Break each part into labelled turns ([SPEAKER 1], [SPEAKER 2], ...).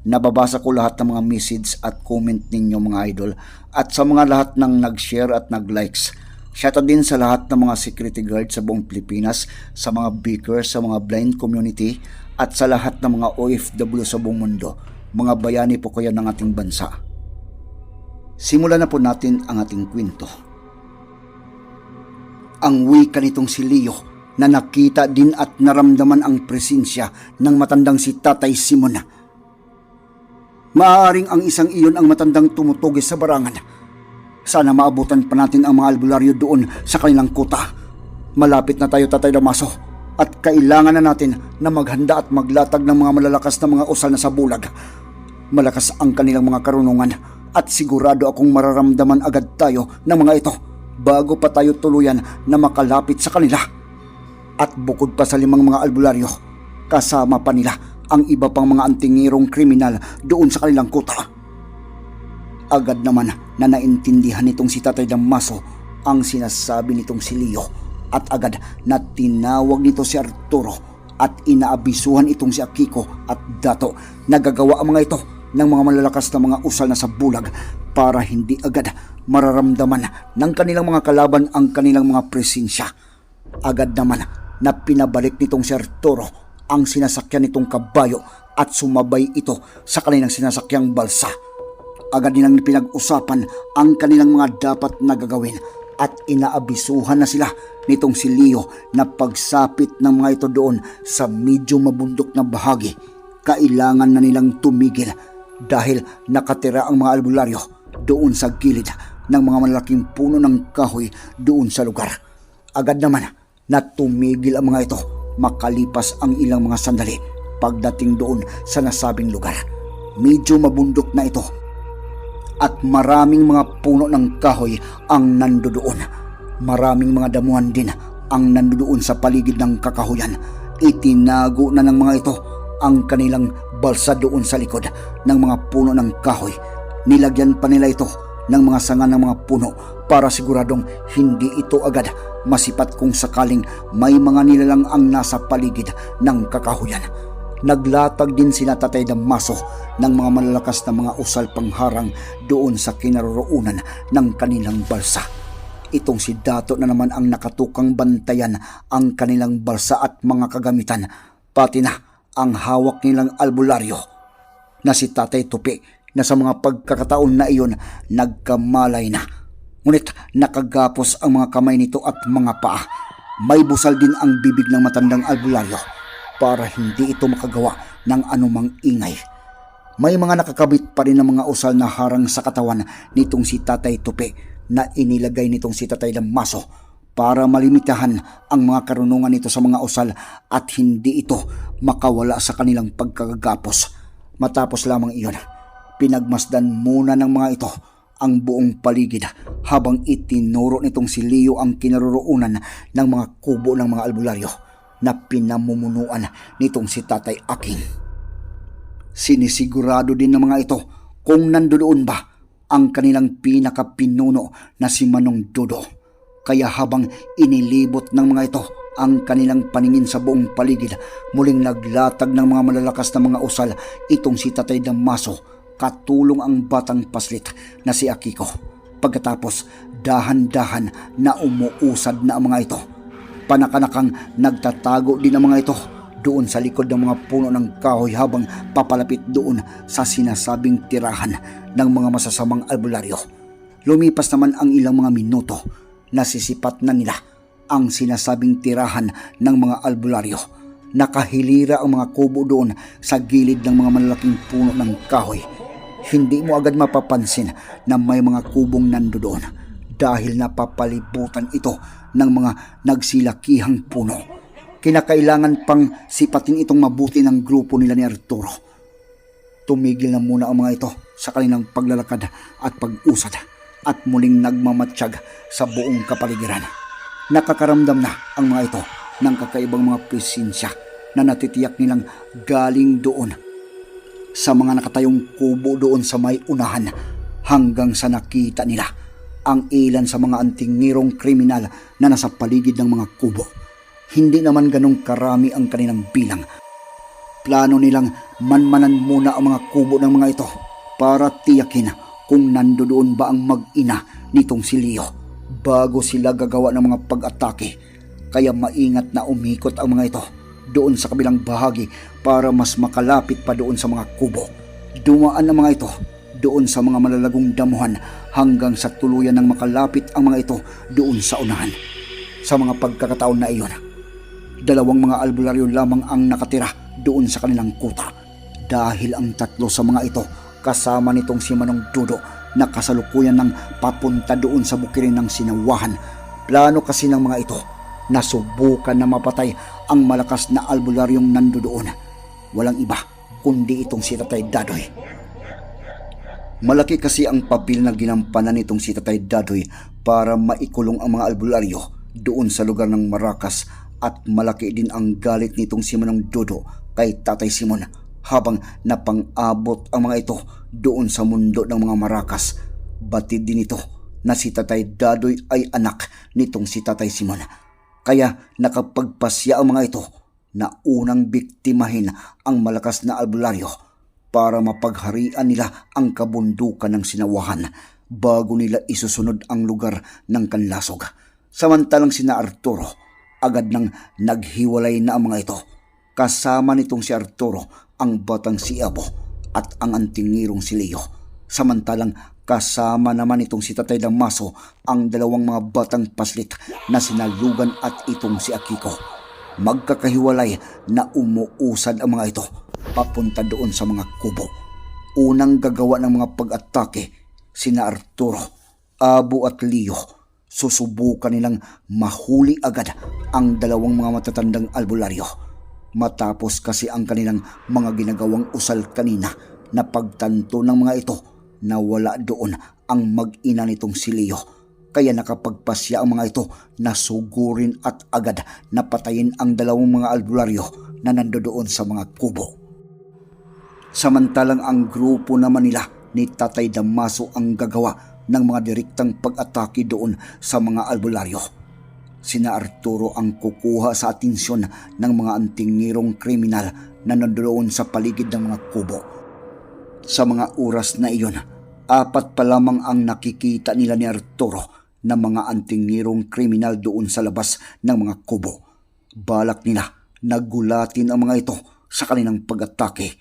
[SPEAKER 1] Nababasa ko lahat ng mga message at comment ninyo mga idol at sa mga lahat ng nag-share at nag-likes. Shoutout din sa lahat ng mga security guard sa buong Pilipinas, sa mga beakers, sa mga blind community at sa lahat ng mga OFW sa buong mundo. Mga bayani po kayo ng ating bansa. Simulan na po natin ang ating kwento. Ang wika nitong si Leo na nakita din at naramdaman ang presensya ng matandang si Tatay Simon. Maaaring ang isang iyon ang matandang tumutugis sa barangan. Sana maabutan pa natin ang mga albularyo doon sa kanilang kuta. Malapit na tayo Tatay Damaso at kailangan na natin na maghanda at maglatag ng mga malalakas na mga usal na sa bulag. Malakas ang kanilang mga karunungan at sigurado akong mararamdaman agad tayo ng mga ito bago pa tayo tuluyan na makalapit sa kanila. At bukod pa sa limang mga albularyo, kasama pa nila ang iba pang mga antingirong kriminal doon sa kanilang kuta. Agad naman na naintindihan nitong si Tatay Damaso ang sinasabi nitong si Leo at agad na tinawag nito si Arturo at inaabisuhan itong si Akiko at Dato na gagawa ang mga ito ng mga malalakas na mga usal na sa bulag para hindi agad mararamdaman ng kanilang mga kalaban ang kanilang mga presensya. Agad naman na pinabalik nitong si Arturo ang sinasakyan nitong kabayo at sumabay ito sa kanilang sinasakyang balsa. Agad nilang pinag-usapan ang kanilang mga dapat na gagawin at inaabisuhan na sila nitong si Leo na pagsapit ng mga ito doon sa medyo mabundok na bahagi. Kailangan na nilang tumigil dahil nakatira ang mga albularyo doon sa gilid ng mga malaking puno ng kahoy doon sa lugar. Agad naman na tumigil ang mga ito makalipas ang ilang mga sandali pagdating doon sa nasabing lugar. Medyo mabundok na ito at maraming mga puno ng kahoy ang nandoon. Maraming mga damuhan din ang nandoon sa paligid ng kakahuyan. Itinago na ng mga ito ang kanilang balsa doon sa likod ng mga puno ng kahoy. Nilagyan pa nila ito ng mga sanga ng mga puno para siguradong hindi ito agad masipat kung sakaling may mga nilalang ang nasa paligid ng kakahuyan. Naglatag din sina Tatay Damaso ng mga malalakas na mga usal pangharang doon sa kinaroroonan ng kanilang balsa. Itong si Dato na naman ang nakatukang bantayan ang kanilang balsa at mga kagamitan, pati na ang hawak nilang albularyo na si Tatay Tupi na sa mga pagkakataon na iyon nagkamalay na. Ngunit nakagapos ang mga kamay nito at mga paa. May busal din ang bibig ng matandang albularyo para hindi ito makagawa ng anumang ingay. May mga nakakabit pa rin ng mga usal na harang sa katawan nitong si Tatay Tupi na inilagay nitong si Tatay Damaso para malimitahan ang mga karunungan nito sa mga usal at hindi ito makawala sa kanilang pagkagapos. Matapos lamang iyon, pinagmasdan muna ng mga ito ang buong paligid habang itinuro nitong si Leo ang kinaroroonan ng mga kubo ng mga albularyo na pinamumunuan nitong si Tatay Aking. Sinisigurado din ng mga ito kung nandoon ba ang kanilang pinakapinuno na si Manong Dodo. Kaya habang inilibot ng mga ito ang kanilang paningin sa buong paligid, muling naglatag ng mga malalakas na mga usal itong si Tatay Damaso, katulong ang batang paslit na si Akiko. Pagkatapos, dahan-dahan na umuusad na ang mga ito. Panakanakang nagtatago din ang mga ito doon sa likod ng mga puno ng kahoy habang papalapit doon sa sinasabing tirahan ng mga masasamang albularyo. Lumipas naman ang ilang mga minuto, nasisipat na nila ang sinasabing tirahan ng mga albularyo. Nakahilira ang mga kubo doon sa gilid ng mga malalaking puno ng kahoy. Hindi mo agad mapapansin na may mga kubong nando doon dahil napapalibutan ito ng mga nagsilakihang puno. Kinakailangan pang sipatin itong mabuti ng grupo nila ni Arturo. Tumigil na muna ang mga ito sa kanilang paglalakad at pag-usad at muling nagmamatsyag sa buong kapaligiran. Nakakaramdam na ang mga ito ng kakaibang mga presensya na natitiyak nilang galing doon sa mga nakatayong kubo doon sa may unahan hanggang sa nakita nila ang ilan sa mga antingirong kriminal na nasa paligid ng mga kubo. Hindi naman ganong karami ang kanilang bilang. Plano nilang manmanan muna ang mga kubo ng mga ito para tiyakin kung nandoon ba ang mag-ina nitong si Leo bago sila gagawa ng mga pag-atake. Kaya maingat na umikot ang mga ito doon sa kabilang bahagi para mas makalapit pa doon sa mga kubo. Dumaan ang mga ito doon sa mga malalagong damuhan hanggang sa tuluyan ng makalapit ang mga ito doon sa unahan. Sa mga pagkakataon na iyon, dalawang mga albularyo lamang ang nakatira doon sa kanilang kuta dahil ang tatlo sa mga ito kasama nitong si Manong Dudo na kasalukuyan ng papunta doon sa bukirin ng sinawahan. Plano kasi ng mga ito na subukan na mapatay ang malakas na albularyong nando doon. Walang iba kundi itong si Tatay Dadoy. Malaki kasi ang papel na ginampanan nitong si Tatay Dadoy para maikulong ang mga albularyo doon sa lugar ng Maracas at malaki din ang galit nitong si Manong Dodo kay Tatay Simon habang napang-abot ang mga ito doon sa mundo ng mga Maracas. Batid din ito na si Tatay Dadoy ay anak nitong si Tatay Simon. Kaya nakapagpasya ang mga ito na unang biktimahin ang malakas na albularyo para mapagharian nila ang kabundukan ng sinawahan bago nila isusunod ang lugar ng kanlasog. Samantalang sina Arturo, agad nang naghiwalay na ang mga ito. Kasama nitong si Arturo ang batang si Abo at ang antingirong si Leo. Samantalang kasama naman itong si Tatay Damaso ang dalawang mga batang paslit na sinalugan at itong si Akiko. Magkakahiwalay na umuusad ang mga ito papunta doon sa mga kubo. Unang gagawa ng mga pag-atake sina Arturo, Abo at Leo. Susubukan nilang mahuli agad ang dalawang mga matatandang albularyo. Matapos kasi ang kanilang mga ginagawang usal kanina na pagtanto ng mga ito na wala doon ang mag-ina nitong si Leo. Kaya nakapagpasya ang mga ito na sugurin at agad na patayin ang dalawang mga albularyo na nandoon sa mga kubo. Samantalang ang grupo naman nila ni Tatay Damaso ang gagawa ng mga direktang pag-atake doon sa mga albularyo. Sina Arturo ang kukuha sa atensyon ng mga antingirong kriminal na nandoon sa paligid ng mga kubo. Sa mga oras na iyon, apat pa lamang ang nakikita nila ni Arturo na mga antingirong kriminal doon sa labas ng mga kubo. Balak nila nagulatin ang mga ito sa kanilang pag-atake.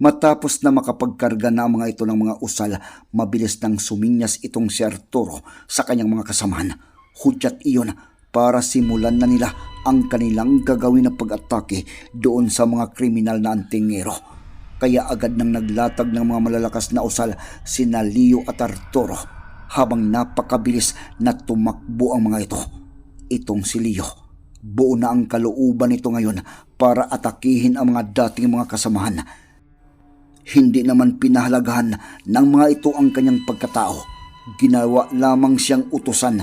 [SPEAKER 1] Matapos na makapagkarga na ang mga ito ng mga usal, mabilis nang suminyas itong si Arturo sa kanyang mga kasamahan. Hudyat iyon para simulan na nila ang kanilang gagawin na pag-atake doon sa mga kriminal na antingero. Kaya agad nang naglatag ng mga malalakas na usal sina Leo at Arturo habang napakabilis na tumakbo ang mga ito. Itong si Leo, buo na ang kalooban nito ngayon para atakihin ang mga dating mga kasamahan. Hindi naman pinahalagahan ng mga ito ang kanyang pagkatao. Ginawa lamang siyang utusan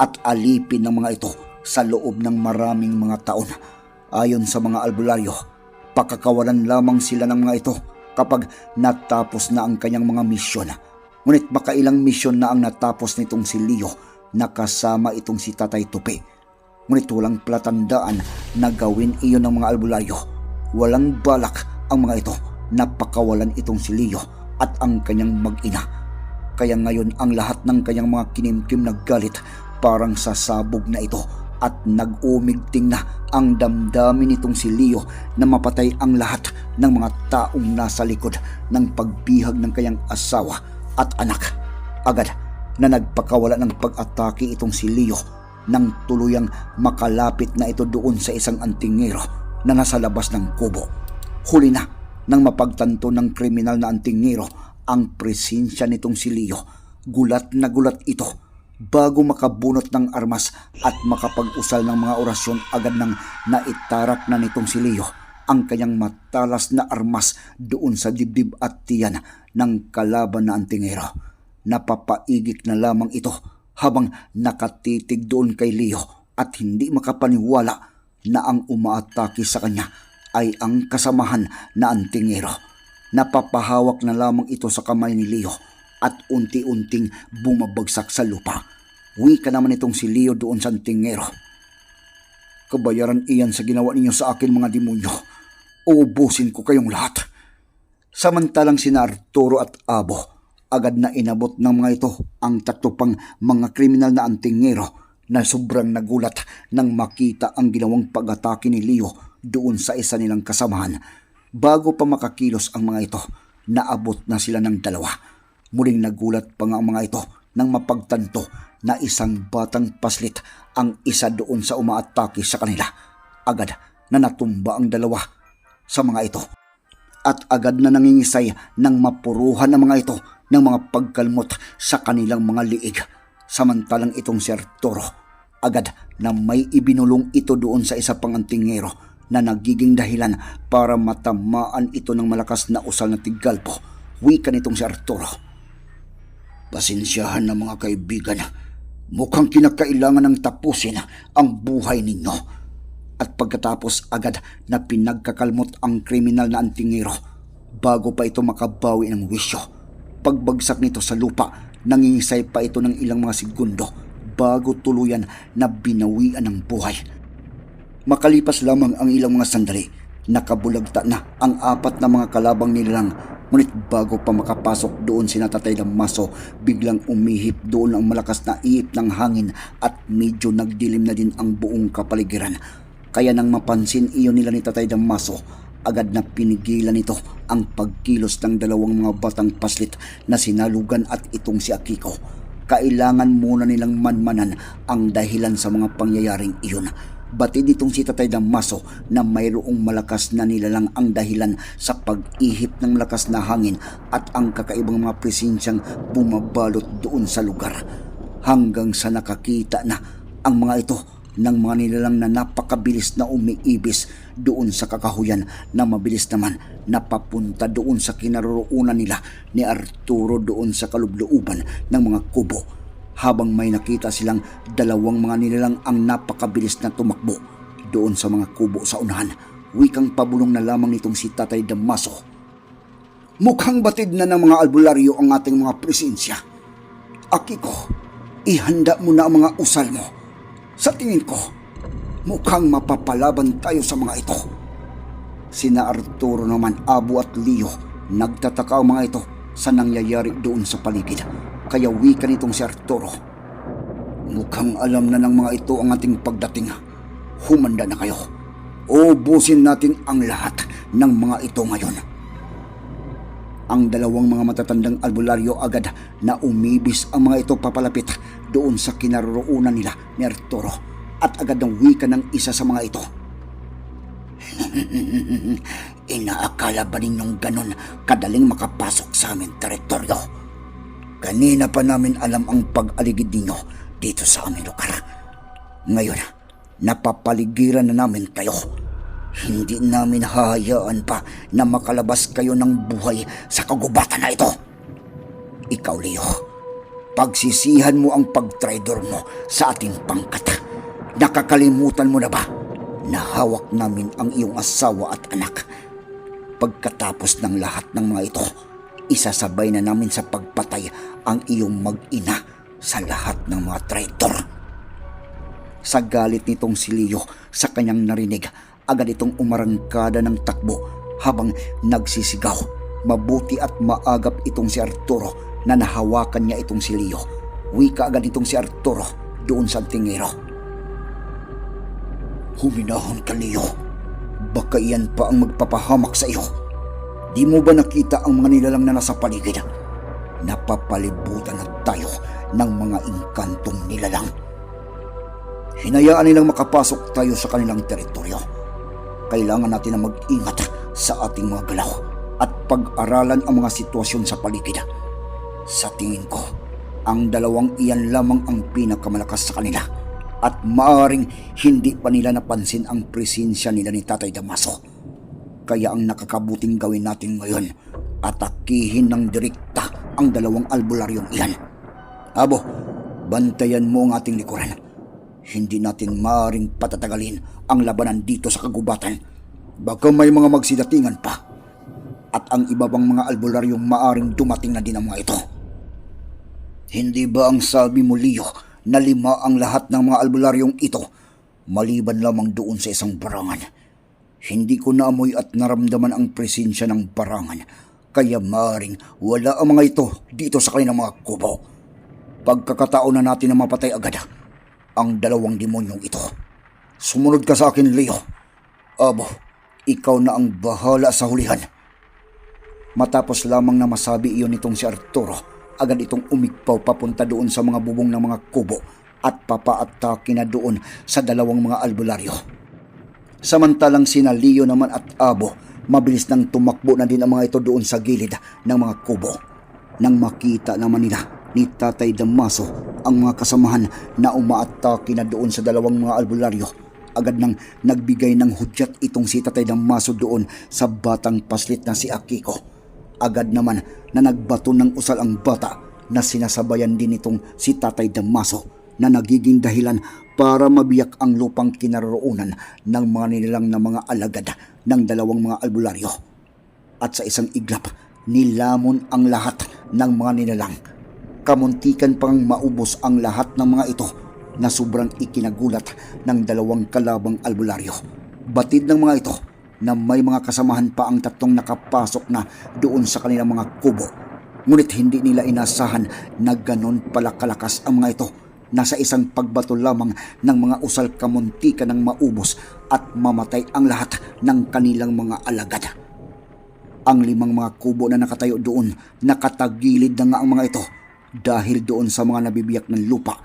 [SPEAKER 1] at alipin ng mga ito sa loob ng maraming mga taon. Ayon sa mga albularyo, pakakawalan lamang sila ng mga ito kapag natapos na ang kanyang mga misyon. Ngunit baka ilang misyon na ang natapos nitong si Leo na kasama itong si Tatay Tupi. Ngunit walang palatandaan na gawin iyon ng mga albularyo. Walang balak ang mga ito na pakawalan itong si Leo at ang kanyang mag-ina. Kaya ngayon ang lahat ng kanyang mga kinimkim na galit parang sasabog na ito at nag-umigting na ang damdamin nitong si Leo na mapatay ang lahat ng mga taong nasa likod ng pagbihag ng kanyang asawa at anak. Agad na nagpakawala ng pag-atake itong si Leo nang tuluyang makalapit na ito doon sa isang antingero na nasa labas ng kubo. Huli na nang mapagtanto ng kriminal na antingero ang presensya nitong si Leo. Gulat na gulat ito bago makabunot ng armas at makapag-usal ng mga orasyon agad nang naitarak na nitong si Leo ang kanyang matalas na armas doon sa dibdib at tiyan ng kalaban na antingero. Napapaigik na lamang ito habang nakatitig doon kay Leo at hindi makapaniwala na ang umaatake sa kanya ay ang kasamahan na antingero. Napapahawak na lamang ito sa kamay ni Leo at unti-unting bumabagsak sa lupa. Wika naman itong si Leo doon sa antingero. Kabayaran iyan sa ginawa ninyo sa akin mga demonyo. Uubusin ko kayong lahat. Samantalang sina Arturo at Abo, agad na inabot ng mga ito ang tatlo pang mga kriminal na antingero na sobrang nagulat nang makita ang ginawang pag-atake ni Leo doon sa isa nilang kasamahan. Bago pa makakilos ang mga ito, naabot na sila ng dalawa. Muling nagulat pa nga ang mga ito nang mapagtanto na isang batang paslit ang isa doon sa umaatake sa kanila. Agad na natumba ang dalawa sa mga ito at agad na nangingisay ng mapuruhan ng mga ito ng mga pagkalmot sa kanilang mga liig. Samantalang itong si Arturo, agad na may ibinulong ito doon sa isa pang antingero na nagiging dahilan para matamaan ito ng malakas na usal na tigalpo. Wika nitong si Arturo. Pasensyahan na mga kaibigan. Mukhang kinakailangan ng tapusin ang buhay ninyo at pagkatapos agad na pinagkakalmot ang kriminal na antingero bago pa ito makabawi ng wisyo. Pagbagsak nito sa lupa, nangingisay pa ito ng ilang mga segundo bago tuluyan na binawian ng buhay. Makalipas lamang ang ilang mga sandali, nakabulagta na ang apat na mga kalabang nilang ngunit bago pa makapasok doon si Natatay Damaso, biglang umihip doon ang malakas na ihip ng hangin at medyo nagdilim na din ang buong kapaligiran. Kaya nang mapansin iyon nila ni Tatay Damaso, agad na pinigilan nito ang pagkilos ng dalawang mga batang paslit na sinalugan at itong si Akiko. Kailangan muna nilang manmanan ang dahilan sa mga pangyayaring iyon. Batid itong si Tatay Damaso na mayroong malakas na nilalang ang dahilan sa pag-ihip ng malakas na hangin at ang kakaibang mga presensyang bumabalot doon sa lugar. Hanggang sa nakakita na ang mga ito ng mga nilalang na napakabilis na umiibis doon sa kakahuyan na mabilis naman napapunta doon sa kinaroroonan nila ni Arturo doon sa kalubluuban ng mga kubo habang may nakita silang dalawang mga nilalang ang napakabilis na tumakbo doon sa mga kubo sa unahan. Wikang pabulong na lamang nitong si Tatay Damaso. Mukhang batid na ng mga albularyo ang ating mga presensya. Akiko, ihanda mo na ang mga usal mo. Sa tingin ko, mukhang mapapalaban tayo sa mga ito. Sina Arturo naman, Abo at Leo, nagtataka ang mga ito sa nangyayari doon sa paligid. Kaya wika nitong si Arturo. Mukhang alam na ng mga ito ang ating pagdating. Humanda na kayo. Ubusin natin ang lahat ng mga ito ngayon. Ang dalawang mga matatandang albularyo agad na umibis ang mga ito papalapit doon sa kinaroroonan nila ni Arturo at agad ng wika ng isa sa mga ito. Inaakala ba ninyong ganon kadaling makapasok sa aming teritoryo? Kanina pa namin alam ang pag-aligid ninyo dito sa aming lugar. Ngayon, napapaligiran na namin kayo. Hindi namin hahayaan pa na makalabas kayo ng buhay sa kagubatan na ito. Ikaw, Leo, pagsisihan mo ang pagtraidor mo sa ating pangkat. Nakakalimutan mo na ba na hawak namin ang iyong asawa at anak? Pagkatapos ng lahat ng mga ito, isasabay na namin sa pagpatay ang iyong mag-ina sa lahat ng mga traitor. Sa galit nitong si Leo sa kanyang narinig, agad itong umarangkada ng takbo habang nagsisigaw. Mabuti at maagap itong si Arturo na nahawakan niya itong si Leo. Wika agad itong si Arturo doon sa tingero. Huminahon ka, Leo. Baka iyan pa ang magpapahamak sa iyo. Di mo ba nakita ang mga nilalang na nasa paligid? Napapalibutan na tayo ng mga inkantong nilalang. Hinayaan nilang makapasok tayo sa kanilang teritoryo. Kailangan natin na mag-ingat sa ating mga galaw at pag-aralan ang mga sitwasyon sa paligid. Sa tingin ko, ang dalawang iyan lamang ang pinakamalakas sa kanila at maaring hindi pa nila napansin ang presensya nila ni Tatay Damaso. Kaya ang nakakabuting gawin natin ngayon, atakihin ng direkta ang dalawang albularyong iyan. Abo, bantayan mo ang ating likuran. Hindi natin maaring patatagalin ang labanan dito sa kagubatan. Baka may mga magsidatingan pa. At ang iba pang mga albularyong maaring dumating na din ang mga ito. Hindi ba ang sabi mo, Leo, na lima ang lahat ng mga albularyong ito, maliban lamang doon sa isang barangan? Hindi ko naamoy at naramdaman ang presensya ng barangan, kaya maring wala ang mga ito dito sa kanilang mga kubo. Pagkakataon na natin na mapatay agad ang dalawang demonyong ito. Sumunod ka sa akin, Leo. Abo, ikaw na ang bahala sa hulihan. Matapos lamang na masabi iyon nitong si Arturo, agad itong umikpaw papunta doon sa mga bubong ng mga kubo at papaatake na doon sa dalawang mga albularyo. Samantalang sina Leo naman at Abo, mabilis nang tumakbo na din ang mga ito doon sa gilid ng mga kubo. Nang makita naman nila ni Tatay Damaso ang mga kasamahan na umaatake na doon sa dalawang mga albularyo, agad nang nagbigay ng hudyat itong si Tatay Damaso doon sa batang paslit na si Akiko. Agad naman na nagbato ng usal ang bata na sinasabayan din itong si Tatay Damaso na nagiging dahilan para mabiyak ang lupang kinaroroonan ng mga nilang na mga alagad ng dalawang mga albularyo. At sa isang iglap, nilamon ang lahat ng mga nilalang. Kamuntikan pang maubos ang lahat ng mga ito na sobrang ikinagulat ng dalawang kalabang albularyo. Batid ng mga ito na may mga kasamahan pa ang tatlong nakapasok na doon sa kanilang mga kubo. Ngunit hindi nila inasahan na ganon pala kalakas ang mga ito na sa isang pagbato lamang ng mga usal kamuntika ng maubos at mamatay ang lahat ng kanilang mga alagad. Ang limang mga kubo na nakatayo doon, nakatagilid na nga ang mga ito dahil doon sa mga nabibiyak ng lupa.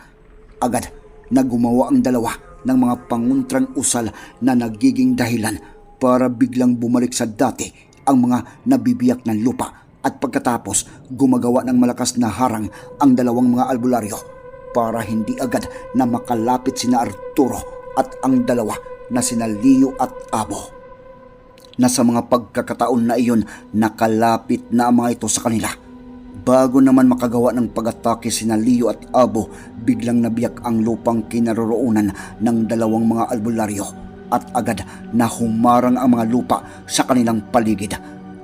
[SPEAKER 1] Agad na gumawa ang dalawa ng mga panguntrang usal na nagiging dahilan para biglang bumalik sa dati ang mga nabibiyak ng lupa at pagkatapos gumagawa ng malakas na harang ang dalawang mga albularyo para hindi agad na makalapit sina Arturo at ang dalawa na sina Leo at Abo na sa mga pagkakataon na iyon nakalapit na ang mga ito sa kanila. Bago naman makagawa ng pag-atake sina Leo at Abo, biglang nabiyak ang lupang kinaroroonan ng dalawang mga albularyo at agad na humarang ang mga lupa sa kanilang paligid.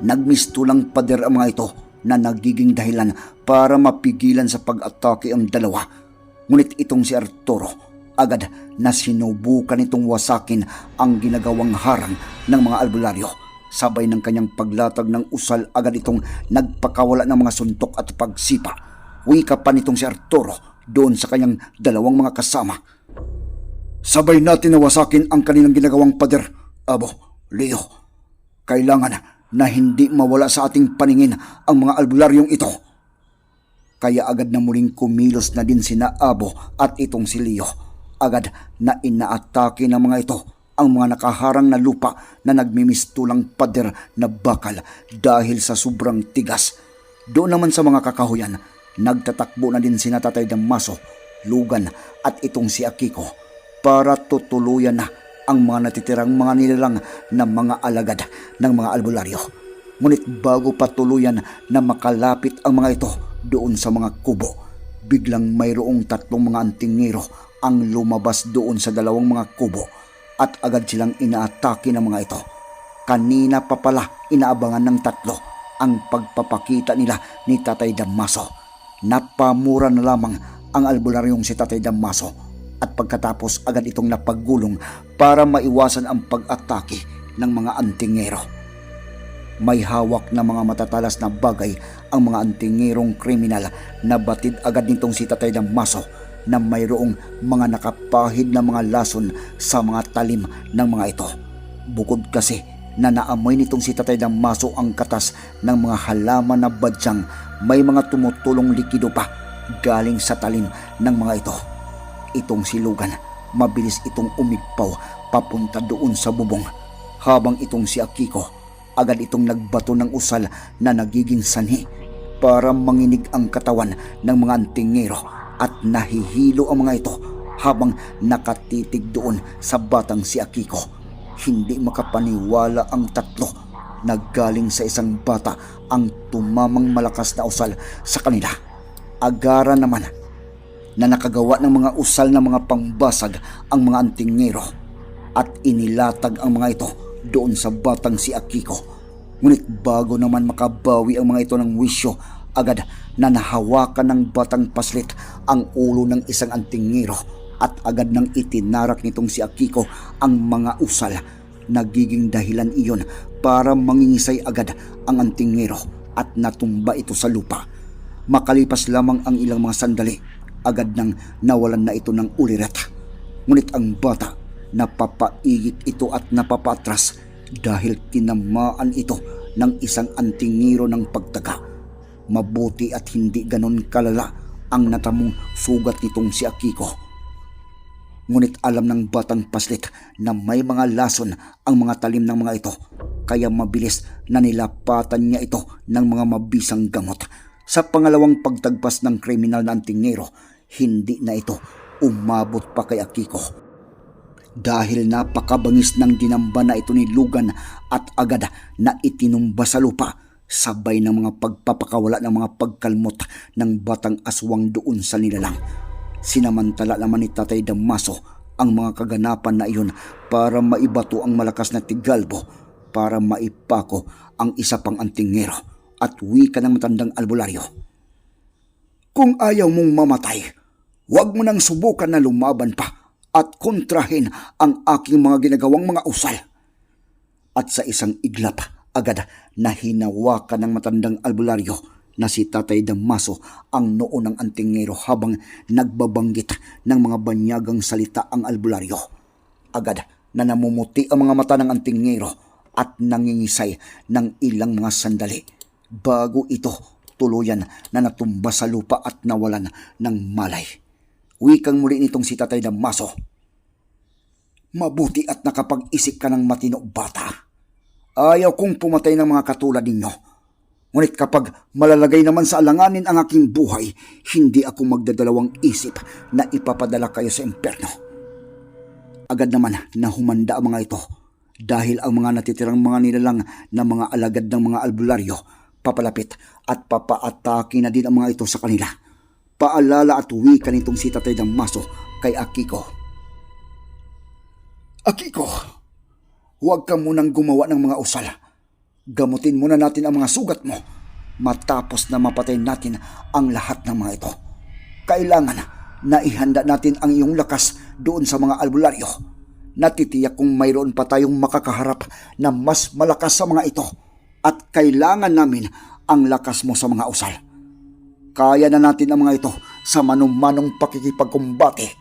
[SPEAKER 1] Nagmistulang pader ang mga ito na nagiging dahilan para mapigilan sa pag-atake ang dalawa. Ngunit itong si Arturo agad na sinubukan itong wasakin ang ginagawang harang ng mga albularyo. Sabay ng kanyang paglatag ng usal agad itong nagpakawala ng mga suntok at pagsipa. Wika pa nitong si Arturo doon sa kanyang dalawang mga kasama. Sabay natin na wasakin ang kanilang ginagawang pader, Abo, Leo. Kailangan na hindi mawala sa ating paningin ang mga albularyong ito. Kaya agad na muling kumilos na din sina Abo at itong si Leo. Agad na inaatake ng mga ito ang mga nakaharang na lupa na nagmimistulang pader na bakal dahil sa sobrang tigas. Doon naman sa mga kakahuyan, nagtatakbo na din sina Tatay Damaso, Lugan at itong si Akiko para tutuluyan na ang mga natitirang mga nilalang na mga alagad ng mga albularyo. Ngunit bago pa tuluyan na makalapit ang mga ito doon sa mga kubo, biglang mayroong tatlong mga antingero ang lumabas doon sa dalawang mga kubo at agad silang inaatake ng mga ito. Kanina pa pala inaabangan ng tatlo ang pagpapakita nila ni Tatay Damaso. Napamura na lamang ang albularyong si Tatay Damaso at pagkatapos agad itong napaggulong para maiwasan ang pag-atake ng mga antingero. May hawak na mga matatalas na bagay ang mga antingerong kriminal na batid agad nitong si Tatay Damaso na mayroong mga nakapahid na mga lason sa mga talim ng mga ito. Bukod kasi na naamoy nitong si Tatay Damaso ang katas ng mga halaman na badyang may mga tumutulong likido pa galing sa talin ng mga ito. Itong si Lugan, mabilis itong umigpaw papunta doon sa bubong. Habang itong si Akiko, agad itong nagbato ng usal na nagiging sanhi para manginig ang katawan ng mga antingero at nahihilo ang mga ito habang nakatitig doon sa batang si Akiko. Hindi makapaniwala ang tatlo na galing sa isang bata ang tumamang malakas na usal sa kanila. Agara naman na nakagawa ng mga usal na mga pangbasag ang mga antingero at inilatag ang mga ito doon sa batang si Akiko. Ngunit bago naman makabawi ang mga ito ng wisyo, agad na nahawakan ng batang paslit ang ulo ng isang antingero at agad nang itinarak nitong si Akiko ang mga usal. Nagiging dahilan iyon para mangingisay agad ang antingero at natumba ito sa lupa. Makalipas lamang ang ilang mga sandali, agad nang nawalan na ito ng ulirat. Ngunit ang bata, napapaigit ito at napapatras dahil tinamaan ito ng isang antingero ng pagtaga. Mabuti at hindi ganon kalala ang natamong sugat nitong si Akiko. Ngunit alam ng batang paslit na may mga lason ang mga talim ng mga ito, kaya mabilis na nilapatan niya ito ng mga mabisang gamot. Sa pangalawang pagtagpas ng kriminal na antingero, hindi na ito umabot pa kay Akiko. Dahil napakabangis ng dinamba na ito ni Lugan at agad na itinumba sa lupa, sabay ng mga pagpapakawala ng mga pagkalmot ng batang aswang doon sa nilalang. Sinamantala naman ni Tatay Damaso ang mga kaganapan na iyon para maibato ang malakas na tigalbo para maipako ang isa pang antingero at wika ng matandang albularyo. Kung ayaw mong mamatay, huwag mo nang subukan na lumaban pa at kontrahin ang aking mga ginagawang mga usal. At sa isang iglap, agad na hinawakan ng matandang albularyo na si Tatay Damaso ang noo ng antingero habang nagbabanggit ng mga banyagang salita ang albularyo. Agad na namumuti ang mga mata ng antingero at nangingisay ng ilang mga sandali bago ito tuluyan na natumba sa lupa at nawalan ng malay. Wikang muli nitong si Tatay Damaso. Mabuti at nakapag-isip ka ng matino bata. Ayaw kong pumatay ng mga katulad ninyo. Ngunit kapag malalagay naman sa alanganin ang aking buhay, hindi ako magdadalawang isip na ipapadala kayo sa impyerno. Agad naman na humanda ang mga ito dahil ang mga natitirang mga nilalang na mga alagad ng mga albularyo papalapit at papaatake na din ang mga ito sa kanila. Paalala at wika nitong si Tatay Damaso kay Akiko. Akiko, huwag ka munang gumawa ng mga usal. Gamutin muna natin ang mga sugat mo matapos na mapatay natin ang lahat ng mga ito. Kailangan na ihanda natin ang iyong lakas doon sa mga albularyo. Natitiyak kung mayroon pa tayong makakaharap na mas malakas sa mga ito at kailangan namin ang lakas mo sa mga usal. Kaya na natin ang mga ito sa manumanong pakikipagkumbate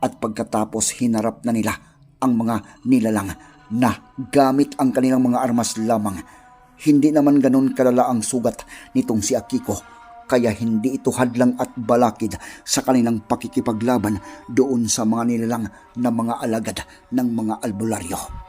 [SPEAKER 1] at pagkatapos hinarap na nila ang mga nilalang na gamit ang kanilang mga armas lamang. Hindi naman ganun kalala ang sugat nitong si Akiko kaya hindi ito hadlang at balakid sa kanilang pakikipaglaban doon sa mga nilalang na mga alagad ng mga albularyo.